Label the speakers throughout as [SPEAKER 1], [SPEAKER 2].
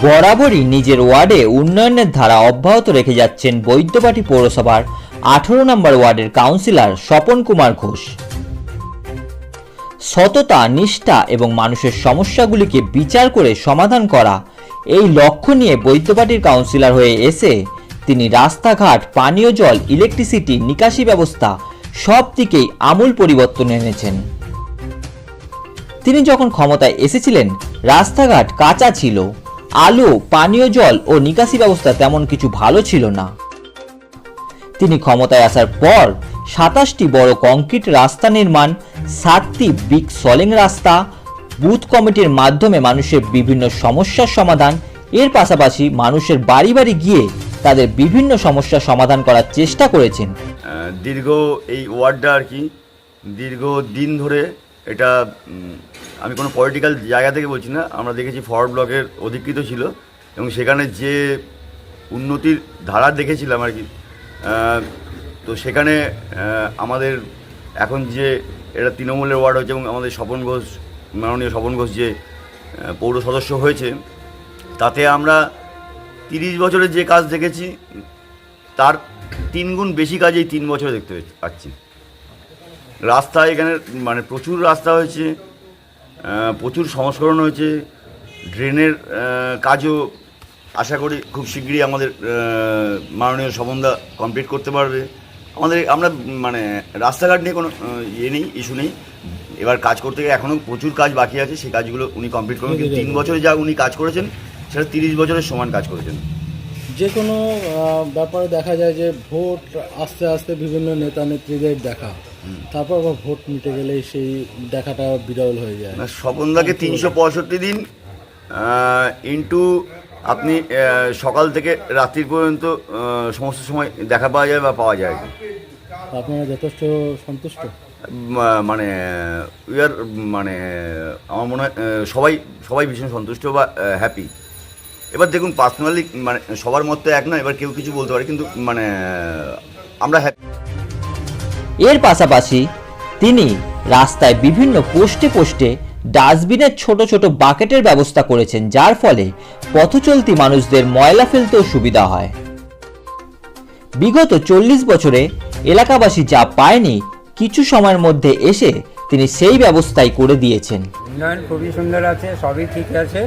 [SPEAKER 1] বরাবরই নিজের ওয়ার্ডে উন্নয়নের ধারা অব্যাহত রেখে যাচ্ছেন বৈদ্যবাটি পৌরসভার আঠারো নম্বর ওয়ার্ডের কাউন্সিলর স্বপন কুমার ঘোষ। সততা, নিষ্ঠা এবং মানুষের সমস্যাগুলিকে বিচার করে সমাধান করা এই লক্ষ্য নিয়ে বৈদ্যবাটির কাউন্সিলর হয়ে এসে তিনি রাস্তাঘাট, পানীয় জল, ইলেকট্রিসিটি, নিকাশি ব্যবস্থা সব দিকেই আমূল পরিবর্তন এনেছেন। তিনি যখন ক্ষমতায় এসেছিলেন, রাস্তাঘাট কাঁচা ছিল। আলো, পানীয় জল ও নিকাশি ব্যবস্থা তেমন কিছু ভালো ছিল না। তিনি ক্ষমতায় আসার পর সাতাশটি বড় কংক্রিট রাস্তা নির্মাণ, সাতটি বিগ সলিং রাস্তা, বুথ কমিটির মাধ্যমে মানুষের বিভিন্ন সমস্যার সমাধান, এর পাশাপাশি মানুষের বাড়ি বাড়ি গিয়ে তাদের বিভিন্ন সমস্যার সমাধান করার চেষ্টা করেছেন।
[SPEAKER 2] দীর্ঘ এই ওয়ার্ডটা আর কি, দীর্ঘ দিন ধরে এটা আমি কোনো পলিটিক্যাল জায়গা থেকে বলছি না, আমরা দেখেছি ফরওয়ার্ড ব্লকের অধিকৃত ছিল এবং সেখানে যে উন্নতির ধারা দেখেছিলাম আর কি তো সেখানে আমাদের এখন যে এটা তৃণমূলের ওয়ার্ড হয়েছে এবং আমাদের স্বপন ঘোষ, মাননীয় স্বপন ঘোষ যে পৌর সদস্য হয়েছে, তাতে আমরা তিরিশ বছরের যে কাজ দেখেছি, তার তিন গুণ বেশি কাজ এই তিন বছরে দেখতে পাচ্ছি। রাস্তা এখানে মানে প্রচুর রাস্তা হয়েছে প্রচুর সংস্করণ হয়েছে। ড্রেনের কাজও আশা করি খুব শীঘ্রই আমাদের মাননীয় সমন্দা কমপ্লিট করতে পারবে। আমাদের আমরা মানে রাস্তাঘাট নিয়ে কোনো ইয়ে নেই ইস্যু নেই। এবার কাজ করতে গিয়ে এখনও প্রচুর কাজ বাকি আছে। সেই কাজগুলো উনি কমপ্লিট করবেন কিন্তু তিন বছরে যা উনি কাজ করেছেন সেটা তিরিশ বছরের সমান কাজ করেছেন।
[SPEAKER 3] যে কোনো ব্যাপারে দেখা যায় যে ভোট আস্তে আস্তে বিভিন্ন নেতা নেত্রীদের দেখা। তারপর আবার ভোট মিটে গেলে সেই দেখাটা বিরল হয়ে যায়।
[SPEAKER 2] না, স্বপনদাকে তিনশো পঁয়ষট্টি দিন ইন্টু আপনি সকাল থেকে রাত্রি পর্যন্ত সমস্ত সময় দেখা পাওয়া যায় বা পাওয়া যায়?
[SPEAKER 3] আপনারা যথেষ্ট সন্তুষ্ট?
[SPEAKER 2] মানে উই আর মানে আমার মনে হয় সবাই সবাই ভীষণ সন্তুষ্ট বা হ্যাপি এবার দেখুন পার্সোনালি মানে সবার মত এক না এবার কেউ কিছু বলতে পারে কিন্তু মানে আমরা
[SPEAKER 1] এর পাশাপাশি তিনি রাস্তায় বিভিন্ন পোস্টে পোস্টে ডাস্টবিনের ছোট ছোট বাকেটের ব্যবস্থা করেছেন যার ফলে পথচলতি মানুষদের ময়লা ফেলতেও সুবিধা হয়। বিগত চল্লিশ বছরে এলাকাবাসী যা পায়নি কিছু সময়ের মধ্যে এসে তিনি সেই ব্যবস্থাই করে দিয়েছেন।
[SPEAKER 4] উন্নয়ন খুবই সুন্দর আছে সবই ঠিক আছে।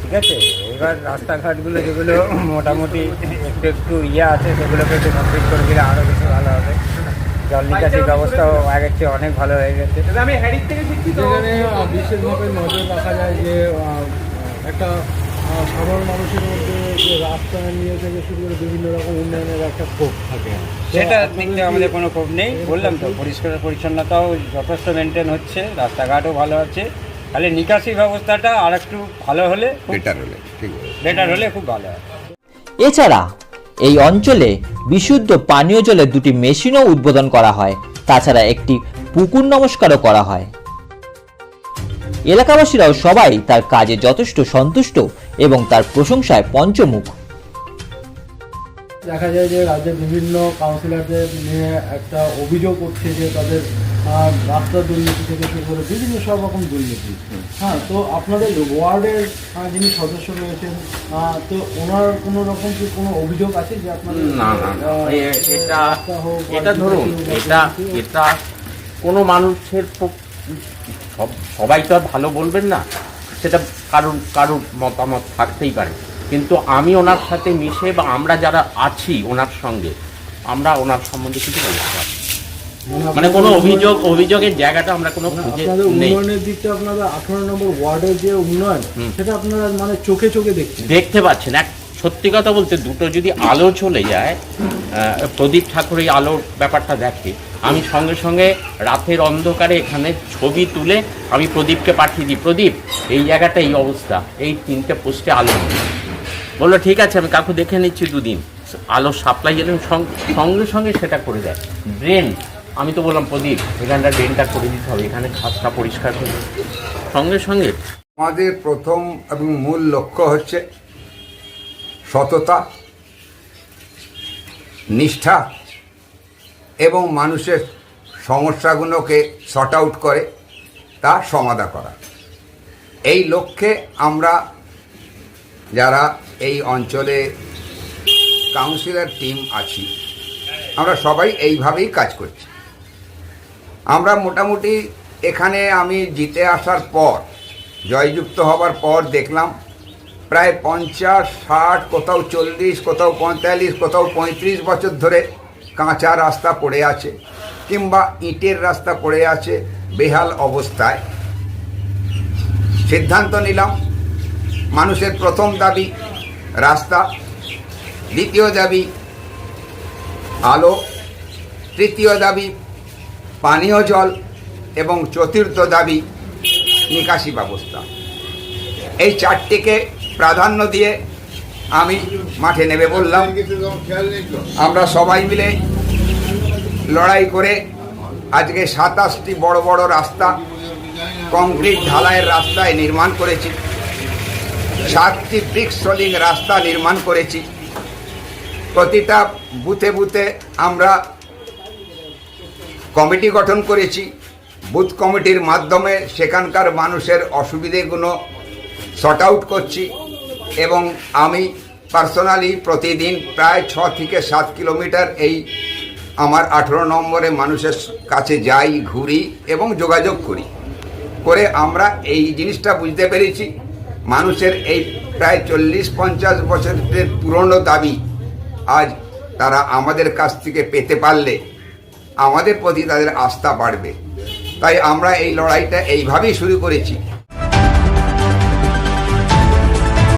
[SPEAKER 4] ঠিক আছে? এবার রাস্তাঘাটগুলো যেগুলো মোটামুটি একটু একটু ইয়ে আছে সেগুলোকে একটু কমপ্লিট করে দিলে আরও বেশি ভালো হবে। জল নিকাশির ব্যবস্থাও আগের চেয়ে অনেক ভালো হয়ে গেছে।
[SPEAKER 3] যেখানে আহ, বিশেষভাবে নজর রাখা যায় যে একটা সাধারণ মানুষের মধ্যে যে রাস্তা নিয়ে থেকে শুরু করে বিভিন্ন রকম উন্নয়নের একটা ক্ষোভ থাকে।
[SPEAKER 4] সেটা দিক আমাদের কোনো ক্ষোভ নেই। বললাম তো পরিষ্কার পরিচ্ছন্নতাও যথেষ্ট মেনটেন হচ্ছে রাস্তাঘাটও ভালো আছে। খালি নিকাশি ব্যবস্থাটা আর একটু ভালো হলে বেটার হলে ঠিক বেটার হলে খুব ভালো হয়।
[SPEAKER 1] এছাড়া এই অঞ্চলে বিশুদ্ধ পানীয় জলের দুটি মেশিনও উদ্বোধন করা হয়। তাছাড়া একটি পুকুর নমস্কারও করা হয়। এলাকাবাসীরাও সবাই তার কাজে যথেষ্ট সন্তুষ্ট এবং তার প্রশংসায় পঞ্চমুখ।
[SPEAKER 3] দেখা যায় যে রাজ্যের বিভিন্ন কাউন্সিলরদের নিয়ে একটা অভিযোগ উঠছে যে তাদের রাস্তা দুর্নীতি থেকে শুরু করে বিভিন্ন সব রকম দুর্নীতি। হ্যাঁ তো আপনাদের ওয়ার্ডের যিনি সদস্য রয়েছেন তো ওনার কোনো রকম কি কোনো অভিযোগ আছে যে আপনাদের
[SPEAKER 5] না না এটা এটা ধরুন এটা এটা কোনো মানুষের সব সবাই তো আর ভালো বলবেন না সেটা কারুর কারুর মতামত থাকতেই পারে। কিন্তু আমি ওনার সাথে মিশে বা আমরা যারা আছি ওনার সঙ্গে আমরা ওনার সম্বন্ধে কিছু বলতে পারি। মানে কোনো অভিযোগ অভিযোগের জায়গাটা আমরা কোনো
[SPEAKER 3] মানে
[SPEAKER 5] খুঁজে নেই।
[SPEAKER 3] উন্নয়নের দিকটা আপনাদের আঠারো নম্বর ওয়ার্ডের যে উন্নয়ন সেটা আপনারা মানে চোখে চোখে দেখছেন।
[SPEAKER 5] দেখতে পাচ্ছেন। এক সত্যি কথা বলতে দুটো যদি আলো চলে যায় প্রদীপ ঠাকুর এই আলোর ব্যাপারটা দেখে আমি সঙ্গে সঙ্গে রাতের অন্ধকারে এখানে ছবি তুলে আমি প্রদীপকে পাঠিয়ে দিই প্রদীপ এই জায়গাটা এই অবস্থা এই তিনটে পোস্টে আলো বলল ঠিক আছে আমি কাকু দেখে নিচ্ছি দুদিন। আলো সাপ্লাই এলেন সঙ্গে সঙ্গে সেটা করে দেয়। ড্রেন আমি তো বললাম প্রদীপ এখানটা ড্রেনটা করে দিতে হবে এখানে ঘাসটা পরিষ্কার করে দিতে সঙ্গে সঙ্গে।
[SPEAKER 6] আমাদের প্রথম এবং মূল লক্ষ্য হচ্ছে সততা নিষ্ঠা এবং মানুষের সমস্যাগুলোকে শর্ট আউট করে তা সমাধা করা। এই লক্ষ্যে আমরা যারা এই অঞ্চলে কাউন্সিলর টিম আছি আমরা সবাই এইভাবেই কাজ করছি। আমরা মোটামুটি এখানে আমি জিতে আসার পর, জয়যুক্ত হবার পর দেখলাম, প্রায় পঞ্চাশ, ষাট, কোথাও চল্লিশ, কোথাও পঁয়তাল্লিশ, কোথাও পঁয়ত্রিশ বছর ধরে কাঁচা রাস্তা পড়ে আছে, কিংবা ইটের রাস্তা পড়ে আছে বেহাল অবস্থায়। সিদ্ধান্ত নিলাম, মানুষের প্রথম দাবি রাস্তা, দ্বিতীয় দাবি আলো, তৃতীয় দাবি পানীয় জল এবং চতুর্থ দাবি নিকাশি ব্যবস্থা। এই চারটিকে প্রাধান্য দিয়ে আমি মাঠে নেমে বললাম। আমরা সবাই মিলে লড়াই করে আজকে সাতাশটি বড় বড় রাস্তা, কংক্রিট ঢালাইয়ের রাস্তায় নির্মাণ করেছি। সাতটি ব্রিক সোলিং রাস্তা নির্মাণ করেছি। প্রতিটা বুথে বুথে আমরা কমিটি গঠন করেছি। বুথ কমিটির মাধ্যমে সেখানকার মানুষের অসুবিধেগুলো শর্ট আউট করছি এবং আমি পার্সোনালি প্রতিদিন প্রায় ছ থেকে সাত কিলোমিটার এই আমার আঠেরো নম্বরে মানুষের কাছে যাই, ঘুরি এবং যোগাযোগ করি। করে আমরা এই জিনিসটা বুঝতে পেরেছি, মানুষের এই প্রায় চল্লিশ পঞ্চাশ বছরের পুরনো দাবি আজ তারা আমাদের কাছ থেকে পেতে পারলে আমাদের প্রতি তাদের আস্থা বাড়বে। তাই আমরা এই লড়াইটা এইভাবেই শুরু করেছি।